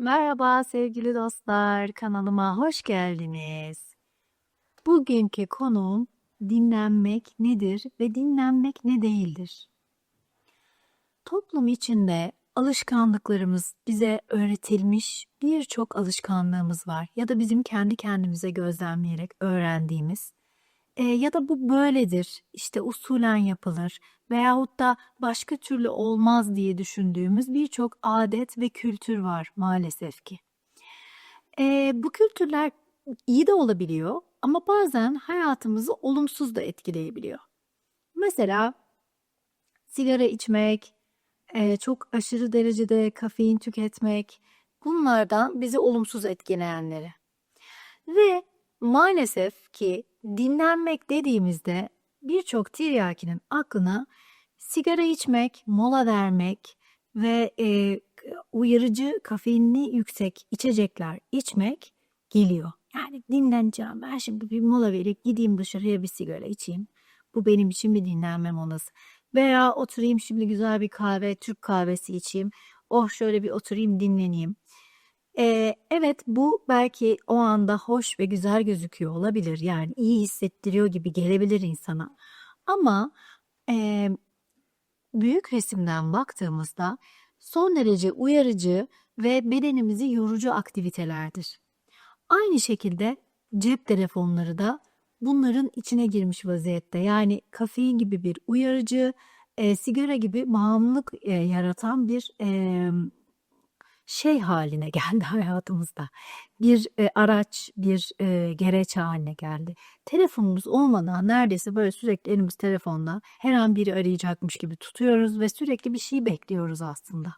Merhaba sevgili dostlar, kanalıma hoş geldiniz. Bugünkü konum dinlenmek nedir ve dinlenmek ne değildir? Toplum içinde alışkanlıklarımız bize öğretilmiş birçok alışkanlığımız var ya da bizim kendi kendimize gözlemleyerek öğrendiğimiz e, ya da bu böyledir, işte usulen yapılır veyahut da başka türlü olmaz diye düşündüğümüz birçok adet ve kültür var maalesef ki. E, bu kültürler iyi de olabiliyor ama bazen hayatımızı olumsuz da etkileyebiliyor. Mesela sigara içmek, e, çok aşırı derecede kafein tüketmek bunlardan bizi olumsuz etkileyenleri. Ve maalesef ki dinlenmek dediğimizde birçok tiryakinin aklına sigara içmek, mola vermek ve e, uyarıcı kafeinli yüksek içecekler içmek geliyor. Yani dinleneceğim. Ben şimdi bir mola verip gideyim dışarıya bir sigara içeyim. Bu benim için bir dinlenme molası. Veya oturayım şimdi güzel bir kahve, Türk kahvesi içeyim. Oh şöyle bir oturayım dinleneyim. Ee, evet bu belki o anda hoş ve güzel gözüküyor olabilir. Yani iyi hissettiriyor gibi gelebilir insana. Ama e, büyük resimden baktığımızda son derece uyarıcı ve bedenimizi yorucu aktivitelerdir. Aynı şekilde cep telefonları da bunların içine girmiş vaziyette. Yani kafein gibi bir uyarıcı, e, sigara gibi bağımlılık e, yaratan bir e, şey haline geldi hayatımızda. Bir e, araç, bir e, gereç haline geldi. Telefonumuz olmadan neredeyse böyle sürekli elimiz telefonda her an biri arayacakmış gibi tutuyoruz ve sürekli bir şey bekliyoruz aslında.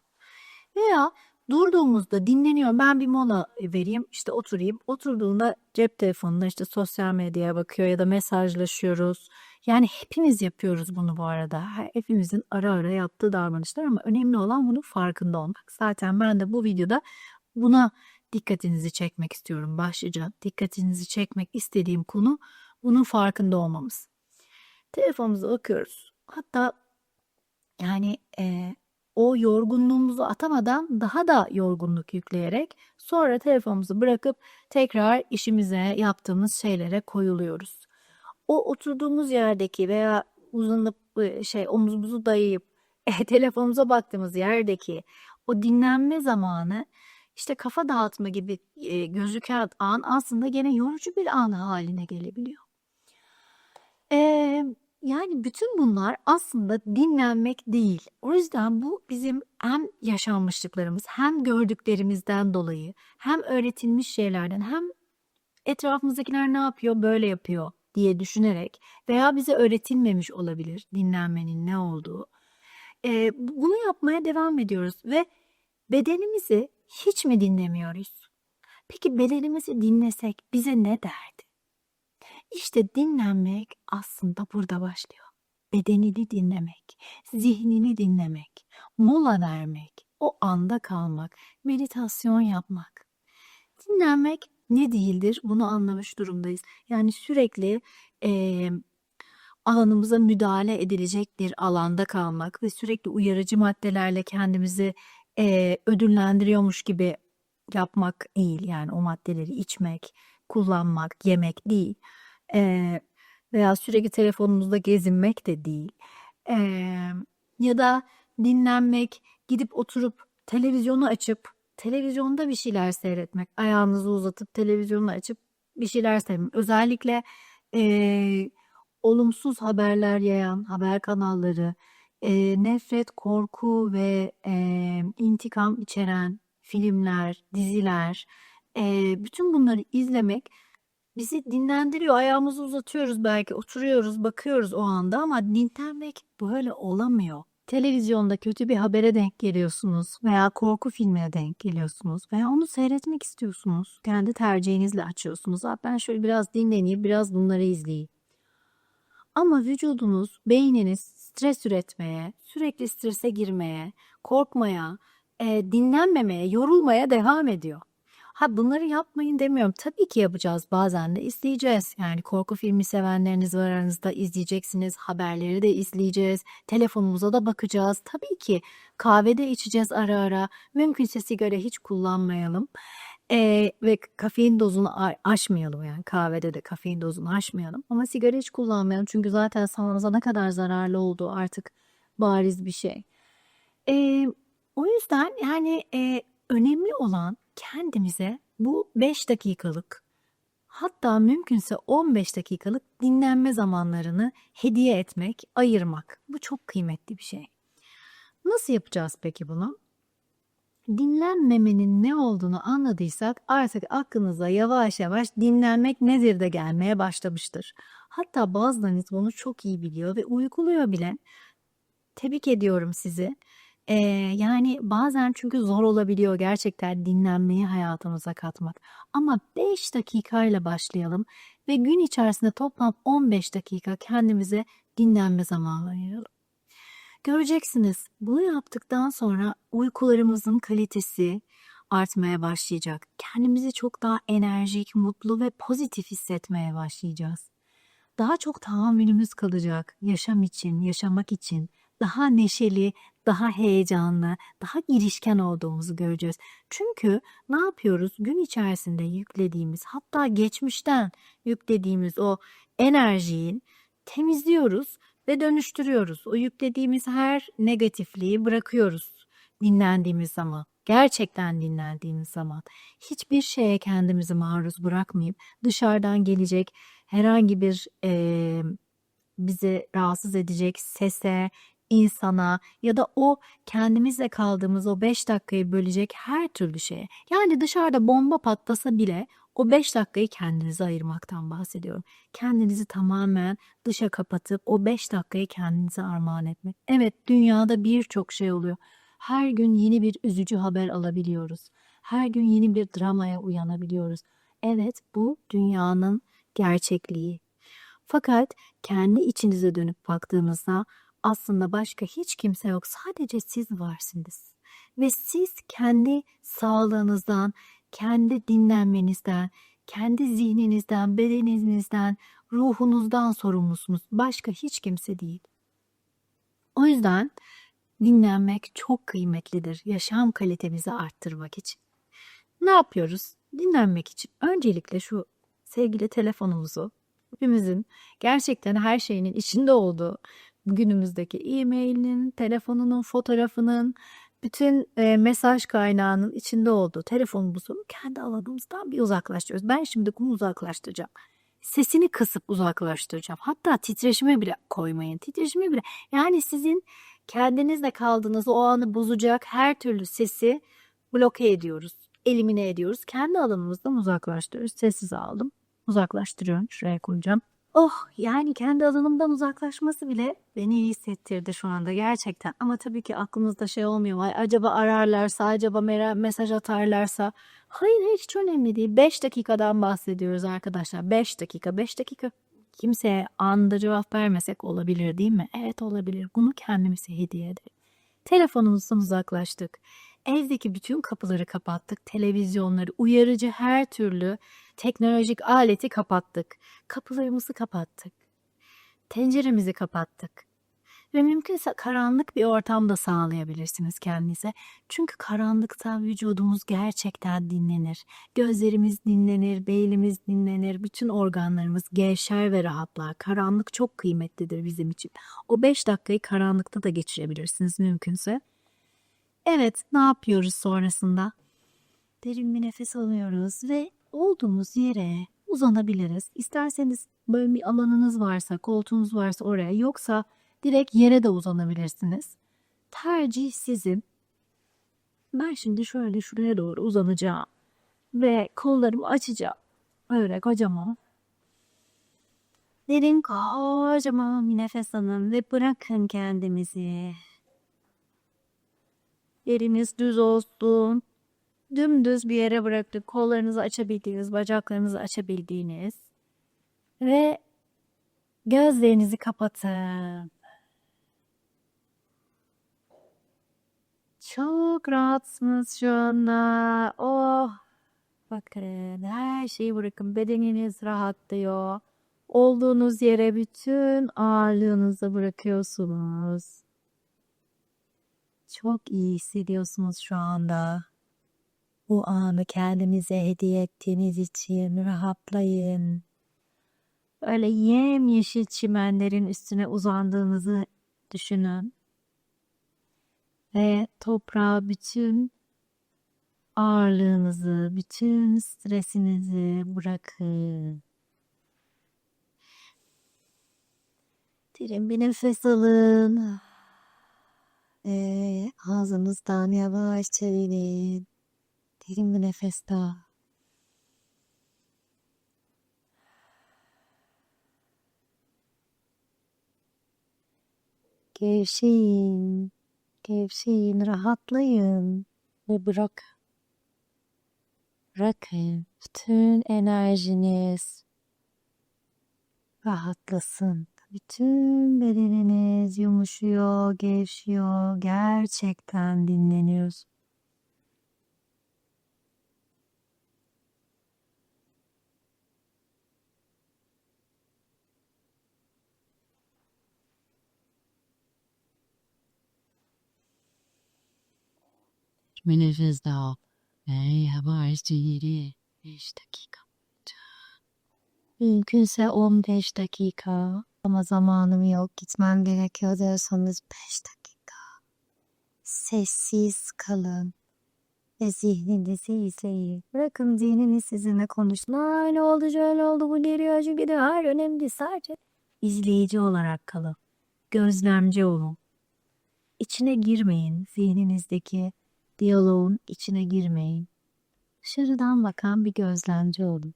Veya durduğumuzda dinleniyor ben bir mola vereyim işte oturayım. Oturduğunda cep telefonuna işte sosyal medyaya bakıyor ya da mesajlaşıyoruz. Yani hepimiz yapıyoruz bunu bu arada. Hepimizin ara ara yaptığı davranışlar ama önemli olan bunun farkında olmak. Zaten ben de bu videoda buna dikkatinizi çekmek istiyorum başlıca. Dikkatinizi çekmek istediğim konu bunun farkında olmamız. Telefonumuza bakıyoruz. Hatta yani e, o yorgunluğumuzu atamadan daha da yorgunluk yükleyerek sonra telefonumuzu bırakıp tekrar işimize yaptığımız şeylere koyuluyoruz. O oturduğumuz yerdeki veya uzanıp şey omuzumuzu dayayıp e, telefonumuza baktığımız yerdeki o dinlenme zamanı işte kafa dağıtma gibi e, gözüken an aslında gene yorucu bir an haline gelebiliyor. Ee, yani bütün bunlar aslında dinlenmek değil. O yüzden bu bizim hem yaşanmışlıklarımız hem gördüklerimizden dolayı hem öğretilmiş şeylerden hem etrafımızdakiler ne yapıyor böyle yapıyor diye düşünerek veya bize öğretilmemiş olabilir dinlenmenin ne olduğu. Ee, bunu yapmaya devam ediyoruz ve bedenimizi hiç mi dinlemiyoruz? Peki bedenimizi dinlesek bize ne derdi? İşte dinlenmek aslında burada başlıyor. Bedenini dinlemek, zihnini dinlemek, mola vermek, o anda kalmak, meditasyon yapmak. Dinlenmek ne değildir bunu anlamış durumdayız. Yani sürekli e, alanımıza müdahale edilecek bir alanda kalmak ve sürekli uyarıcı maddelerle kendimizi e, ödüllendiriyormuş gibi yapmak değil. Yani o maddeleri içmek, kullanmak, yemek değil. E, veya sürekli telefonumuzda gezinmek de değil. E, ya da dinlenmek, gidip oturup televizyonu açıp televizyonda bir şeyler seyretmek, ayağınızı uzatıp televizyonu açıp bir şeyler seyretmek. Özellikle e, olumsuz haberler yayan haber kanalları, e, nefret, korku ve e, intikam içeren filmler, diziler, e, bütün bunları izlemek bizi dinlendiriyor. Ayağımızı uzatıyoruz belki, oturuyoruz, bakıyoruz o anda ama dinlenmek böyle olamıyor. Televizyonda kötü bir habere denk geliyorsunuz veya korku filmine denk geliyorsunuz veya onu seyretmek istiyorsunuz. Kendi tercihinizle açıyorsunuz. Ben şöyle biraz dinleneyim, biraz bunları izleyeyim. Ama vücudunuz, beyniniz stres üretmeye, sürekli strese girmeye, korkmaya, e, dinlenmemeye, yorulmaya devam ediyor. Ha bunları yapmayın demiyorum. Tabii ki yapacağız. Bazen de izleyeceğiz. Yani korku filmi sevenleriniz var aranızda izleyeceksiniz. Haberleri de izleyeceğiz. Telefonumuza da bakacağız. Tabii ki kahve de içeceğiz ara ara. Mümkünse sigara hiç kullanmayalım. Ee, ve kafein dozunu aşmayalım yani kahvede de kafein dozunu aşmayalım. Ama sigara hiç kullanmayalım. Çünkü zaten sağlığımıza ne kadar zararlı olduğu artık bariz bir şey. Ee, o yüzden yani e, önemli olan kendimize bu 5 dakikalık hatta mümkünse 15 dakikalık dinlenme zamanlarını hediye etmek, ayırmak. Bu çok kıymetli bir şey. Nasıl yapacağız peki bunu? Dinlenmemenin ne olduğunu anladıysak artık aklınıza yavaş yavaş dinlenmek nedir de gelmeye başlamıştır. Hatta bazılarınız bunu çok iyi biliyor ve uyguluyor bile. Tebrik ediyorum sizi. Ee, yani bazen çünkü zor olabiliyor gerçekten dinlenmeyi hayatımıza katmak. Ama 5 dakikayla başlayalım ve gün içerisinde toplam 15 dakika kendimize dinlenme zamanı ayıralım. Göreceksiniz bunu yaptıktan sonra uykularımızın kalitesi artmaya başlayacak. Kendimizi çok daha enerjik, mutlu ve pozitif hissetmeye başlayacağız. Daha çok tahammülümüz kalacak yaşam için, yaşamak için. Daha neşeli, daha heyecanlı, daha girişken olduğumuzu göreceğiz. Çünkü ne yapıyoruz? Gün içerisinde yüklediğimiz, hatta geçmişten yüklediğimiz o enerjiyi temizliyoruz ve dönüştürüyoruz. O yüklediğimiz her negatifliği bırakıyoruz dinlendiğimiz zaman. Gerçekten dinlendiğimiz zaman. Hiçbir şeye kendimizi maruz bırakmayıp dışarıdan gelecek herhangi bir eee, bizi rahatsız edecek sese, insana ya da o kendimizle kaldığımız o 5 dakikayı bölecek her türlü şeye. Yani dışarıda bomba patlasa bile o 5 dakikayı kendinize ayırmaktan bahsediyorum. Kendinizi tamamen dışa kapatıp o 5 dakikayı kendinize armağan etmek. Evet dünyada birçok şey oluyor. Her gün yeni bir üzücü haber alabiliyoruz. Her gün yeni bir dramaya uyanabiliyoruz. Evet bu dünyanın gerçekliği. Fakat kendi içinize dönüp baktığımızda aslında başka hiç kimse yok. Sadece siz varsınız. Ve siz kendi sağlığınızdan, kendi dinlenmenizden, kendi zihninizden, bedeninizden, ruhunuzdan sorumlusunuz. Başka hiç kimse değil. O yüzden dinlenmek çok kıymetlidir yaşam kalitemizi arttırmak için. Ne yapıyoruz? Dinlenmek için öncelikle şu sevgili telefonumuzu hepimizin gerçekten her şeyinin içinde olduğu günümüzdeki e-mailinin, telefonunun, fotoğrafının, bütün e, mesaj kaynağının içinde olduğu telefonumuzu kendi alanımızdan bir uzaklaştırıyoruz. Ben şimdi bunu uzaklaştıracağım. Sesini kısıp uzaklaştıracağım. Hatta titreşime bile koymayın. Titreşime bile. Yani sizin kendinizle kaldığınız o anı bozacak her türlü sesi bloke ediyoruz. Elimine ediyoruz. Kendi alanımızdan uzaklaştırıyoruz. Sessiz aldım. Uzaklaştırıyorum. Şuraya koyacağım. Oh yani kendi alanımdan uzaklaşması bile beni iyi hissettirdi şu anda gerçekten. Ama tabii ki aklımızda şey olmuyor. Ay, acaba ararlarsa, acaba mesaj atarlarsa. Hayır hiç önemli değil. 5 dakikadan bahsediyoruz arkadaşlar. 5 dakika, 5 dakika. Kimseye anında cevap vermesek olabilir değil mi? Evet olabilir. Bunu kendimize hediye edelim. Telefonumuzdan uzaklaştık. Evdeki bütün kapıları kapattık. Televizyonları, uyarıcı her türlü teknolojik aleti kapattık. Kapılarımızı kapattık. Tenceremizi kapattık. Ve mümkünse karanlık bir ortamda sağlayabilirsiniz kendinize. Çünkü karanlıkta vücudumuz gerçekten dinlenir. Gözlerimiz dinlenir, beynimiz dinlenir, bütün organlarımız gevşer ve rahatlar. Karanlık çok kıymetlidir bizim için. O 5 dakikayı karanlıkta da geçirebilirsiniz mümkünse. Evet, ne yapıyoruz sonrasında? Derin bir nefes alıyoruz ve olduğumuz yere uzanabiliriz. İsterseniz böyle bir alanınız varsa, koltuğunuz varsa oraya, yoksa direkt yere de uzanabilirsiniz. Tercih sizin. Ben şimdi şöyle şuraya doğru uzanacağım ve kollarımı açacağım. Öyle kocaman. Derin kocaman bir nefes alın ve bırakın kendimizi. Yeriniz düz olsun. Dümdüz bir yere bıraktık. Kollarınızı açabildiğiniz, bacaklarınızı açabildiğiniz. Ve gözlerinizi kapatın. Çok rahatsınız şu anda. Oh, Bakın her şeyi bırakın. Bedeniniz rahatlıyor. Olduğunuz yere bütün ağırlığınızı bırakıyorsunuz. Çok iyi hissediyorsunuz şu anda. Bu anı kendinize hediye ettiğiniz için rahatlayın. Öyle yemyeşil çimenlerin üstüne uzandığınızı düşünün. Ve toprağa bütün ağırlığınızı, bütün stresinizi bırakın. Derin bir nefes alın. Ve ağzınızdan yavaş çevirin. Derin bir nefes daha. Gevşeyin, gevşeyin, rahatlayın ve bırak. Bırakın bütün enerjiniz rahatlasın. Bütün bedeniniz yumuşuyor, gevşiyor. Gerçekten dinleniyoruz. Bir nefes daha al. Ve yavaşça geri 5 dakika. Mümkünse 15 dakika ama zamanım yok gitmem gerekiyor diyorsanız 5 dakika. Sessiz kalın ve zihninizi izleyin. Bırakın zihniniz sizinle konuşsun. Ne oldu şöyle oldu bu geliyor çünkü de hayır önemli değil. Sadece izleyici olarak kalın. Gözlemci olun. İçine girmeyin. Zihninizdeki diyaloğun içine girmeyin. Dışarıdan bakan bir gözlemci olun.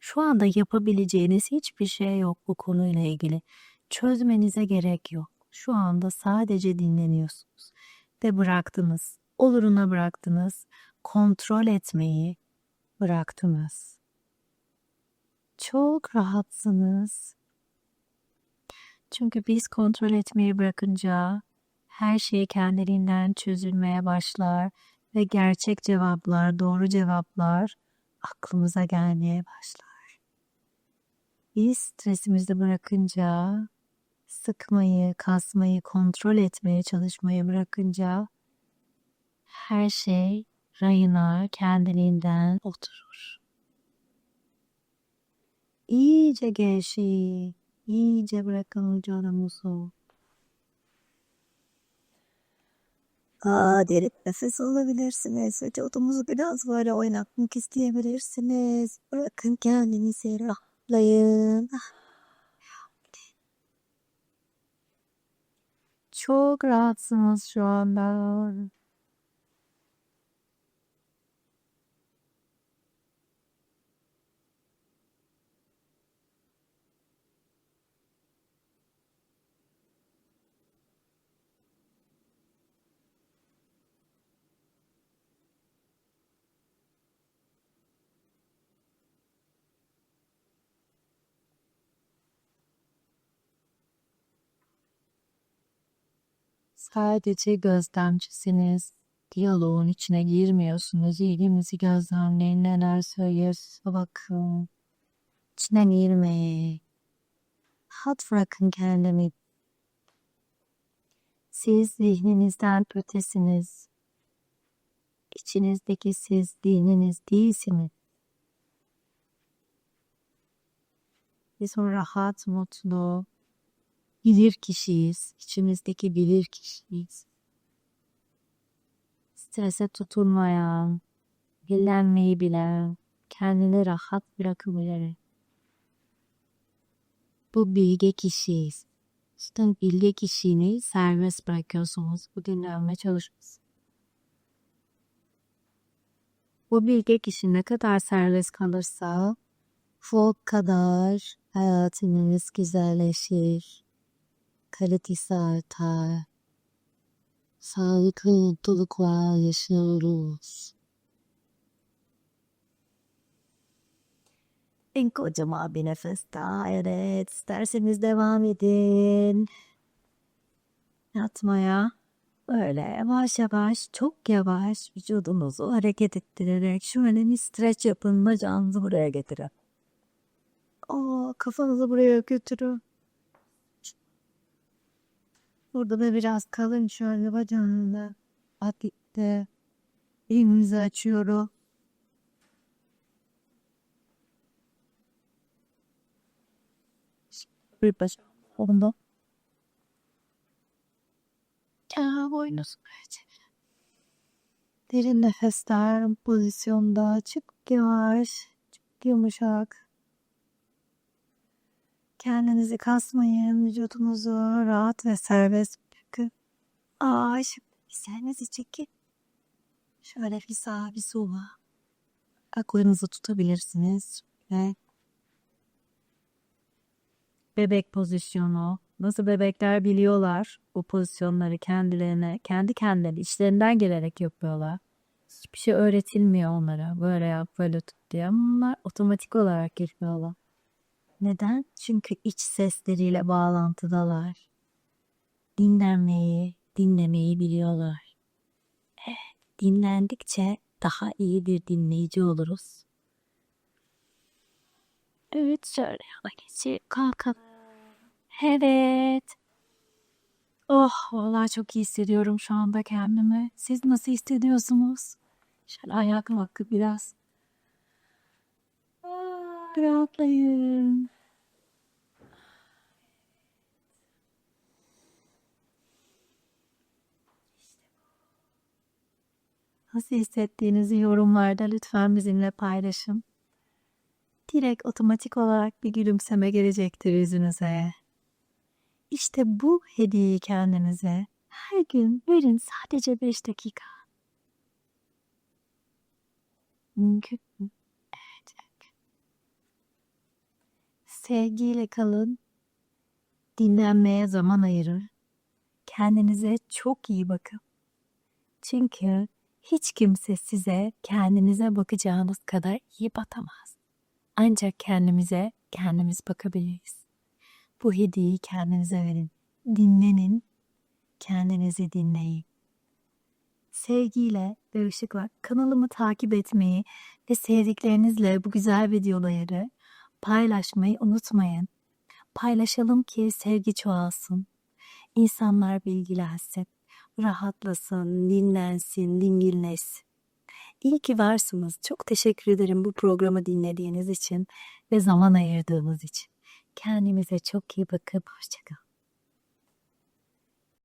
Şu anda yapabileceğiniz hiçbir şey yok bu konuyla ilgili. Çözmenize gerek yok. Şu anda sadece dinleniyorsunuz ve bıraktınız. Oluruna bıraktınız. Kontrol etmeyi bıraktınız. Çok rahatsınız. Çünkü biz kontrol etmeyi bırakınca her şey kendiliğinden çözülmeye başlar ve gerçek cevaplar, doğru cevaplar aklımıza gelmeye başlar. Biz stresimizi bırakınca, sıkmayı, kasmayı, kontrol etmeye çalışmayı bırakınca her şey rayına kendiliğinden oturur. İyice gevşeyin, iyice bırakın vücudumuzu. Aa, derin nefes alabilirsiniz. Vücudumuzu biraz böyle oynatmak isteyebilirsiniz. Bırakın kendinizi rahatlayın. Çok rahatsınız şu anda. Sadece gözlemcisiniz. Diyaloğun içine girmiyorsunuz. İlgimizi gözlemleyin. Neler söylüyorsa bakın. İçine girmeyin. Rahat bırakın kendimi. Siz zihninizden ötesiniz. İçinizdeki siz dininiz değilsiniz. Biz o rahat, mutlu, bilir kişiyiz. İçimizdeki bilir kişiyiz. Strese tutulmayan, dillenmeyi bilen, kendini rahat bırakabilen. Bu bilge kişiyiz. İşte bilge kişiliğini serbest bırakıyorsunuz. Bu dinlenme çalışması. Bu bilge kişi ne kadar serbest kalırsa o kadar hayatınız güzelleşir kalitesi artar. Sağlıklı mutluluklar yaşıyoruz. En kocaman bir nefes daha. Evet. İsterseniz devam edin. Yatmaya. Böyle yavaş yavaş, çok yavaş vücudunuzu hareket ettirerek şöyle bir streç yapın. Bacağınızı buraya getirin. Aa, kafanızı buraya götürün. Burada da biraz kalın şöyle bacağınızı. At gitti. Elinizi açıyorum. Bir bacağım oldu. Ya boynuz Derin nefesler pozisyonda çok yavaş, çok yumuşak. Kendinizi kasmayın, vücudunuzu rahat ve serbest bırakın. Şimdi hislerinizi çekin. Şöyle bir sağa bir sola. Aklınızı tutabilirsiniz. Ve bebek pozisyonu. Nasıl bebekler biliyorlar bu pozisyonları kendilerine, kendi kendileri içlerinden gelerek yapıyorlar. Hiçbir şey öğretilmiyor onlara. Böyle yap, böyle tut diye. Ama onlar otomatik olarak yapıyorlar. Neden? Çünkü iç sesleriyle bağlantıdalar. Dinlenmeyi, dinlemeyi biliyorlar. Evet, dinlendikçe daha iyi bir dinleyici oluruz. Evet, şöyle geçip kalkalım. Evet. Oh, vallahi çok iyi hissediyorum şu anda kendimi. Siz nasıl hissediyorsunuz? Şöyle ayağa kalkıp biraz. Ah, Rahatlayın. Nasıl hissettiğinizi yorumlarda lütfen bizimle paylaşın. Direkt otomatik olarak bir gülümseme gelecektir yüzünüze. İşte bu hediyeyi kendinize her gün verin sadece 5 dakika. Mümkün mü? Evet. Sevgiyle kalın. Dinlenmeye zaman ayırın. Kendinize çok iyi bakın. Çünkü hiç kimse size kendinize bakacağınız kadar iyi bakamaz. Ancak kendimize kendimiz bakabiliriz. Bu hediyeyi kendinize verin. Dinlenin, kendinizi dinleyin. Sevgiyle ve ışıkla kanalımı takip etmeyi ve sevdiklerinizle bu güzel videoları paylaşmayı unutmayın. Paylaşalım ki sevgi çoğalsın. İnsanlar bilgilensin, rahatlasın, dinlensin, dingilnesin. İyi ki varsınız. Çok teşekkür ederim bu programı dinlediğiniz için ve zaman ayırdığınız için. Kendinize çok iyi bakın. Hoşçakalın.